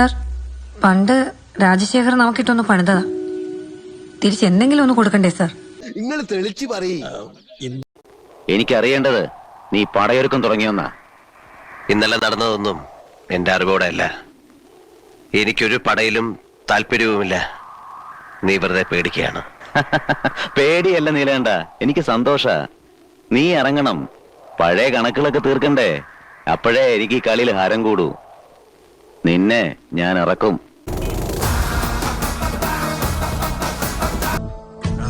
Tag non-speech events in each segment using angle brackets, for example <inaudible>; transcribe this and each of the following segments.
Sir പണ്ട് രാജശേഖർ നമുക്കിട്ടൊന്ന് പണിതതാ. തിരിച്ച് എന്തെങ്കിലും ഒന്ന് കൊടുക്കണ്ടേ സാർ? നിങ്ങൾ തെളിച്ചു പറയ്. എനിക്കറിയേണ്ടത് നീ പടയൊരുക്കം തുടങ്ങിയൊന്നാ. ഇന്നലെ നടന്നതൊന്നും എന്റെ അറിവോടെ അല്ല എനിക്കൊരു പടയിലും താല്പര്യവുമില്ല. നീ വെറുതെ പേടിക്കുകയാണ്. <laughs> പേടിയല്ല നീലേണ്ട എനിക്ക് സന്തോഷ. നീ ഇറങ്ങണം പഴയ കണക്കുകളൊക്കെ തീർക്കണ്ടേ. അപ്പോഴേ എനിക്ക് ഈ കളിയിൽ ഹരം കൂടൂ. നിന്നെ ഞാൻ ഇറക്കും.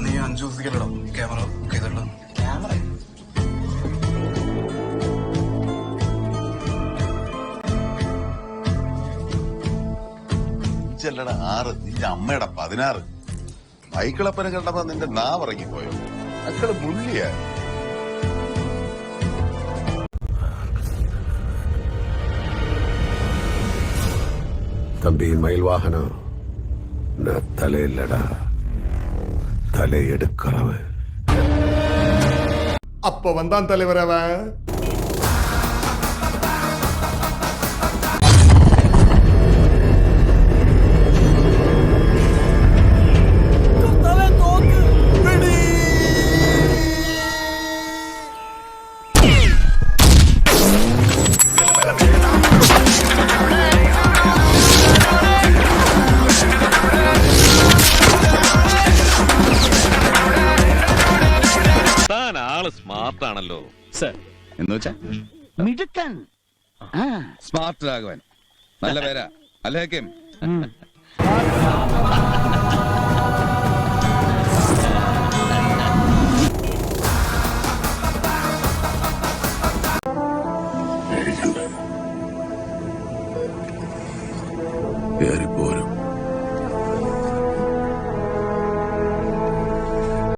നീ അഞ്ചു ക്യാമറ ചെയ്തിട്ടുണ്ടോ ക്യാമറ അഞ്ചല്ലട ആറ്. നിന്റെ അമ്മയുടെ പതിനാറ്. ബൈക്കിളപ്പനെ കണ്ടപ്പോ നിന്റെ നാവ് ഇറങ്ങിപ്പോയോ? മക്കൾ മുള്ളിയ. தம்பி மயில் வாகனம். நான் தலையில்லடா தலை எடுக்கிறவன். அப்ப வந்தான் தலைவர் அவன். സ്മാർട്ടാണല്ലോ. സർ. എന്ന് വെച്ചാ? മിടുക്കൻ. ആ. സ്മാർട്ട് രാഘവൻ നല്ല പേരാ. അല്ലേ ഹക്കീം? ഉം.